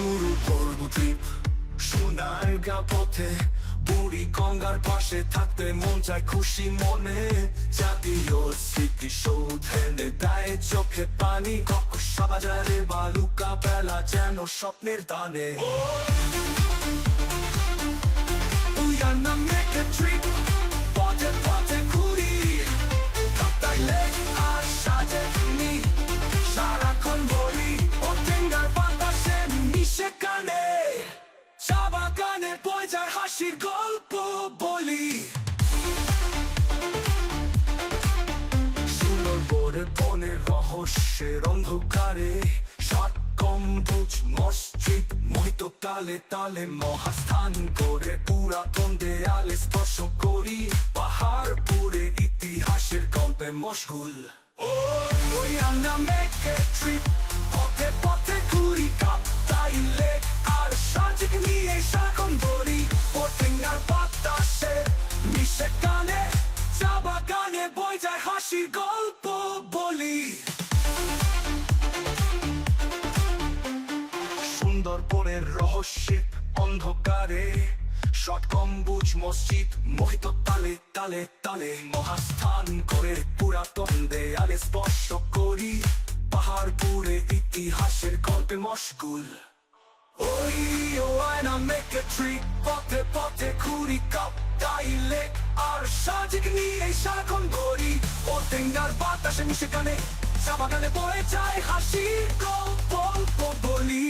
শুরু করব ট্রিপ সোনার গা পথে বুড়ি গঙ্গার পাশে থাকতে মন চায় খুশি মনে জাতীয় স্মৃতি সৌধেনে দেয় চোখে পানি কক্সা বাজারে বালুকা বেলা যেন স্বপ্নের দানে তুই আর না make a trip হাসির গল্প বলি। সুন্দর বনের রহস্যের অন্ধকারে, ষাট গম্বুজ, মসজিদ মোহিত তালে তালে মহাস্থান করে পুরাতন দেয়ালে স্পর্শ করি। পাহাড় পুরে ইতিহাসের গল্পে মশগুল। আমরা মেকে ট্রিপ পথে রহস্যের অন্ধকারে, শট গম্বুজ, মসজিদ, মোহিত তালে তালে তালে। মহাস্থান করে পুরাতন দেয়ালে স্পর্শ করি, পাহাড় পুরে ইতিহাসের গল্পে মশগুল। ওই ও আয়না মেক এ ট্রিপ পথে পথে ঘুরি কাপ তাইলে আর সাজিক নিয়ে সারাক্ষণ ঘড়ি ও টেঙ্গার বাতাসে মিশে কানে চা বাগানে বয়ে যায় হাসি গল্প বলি।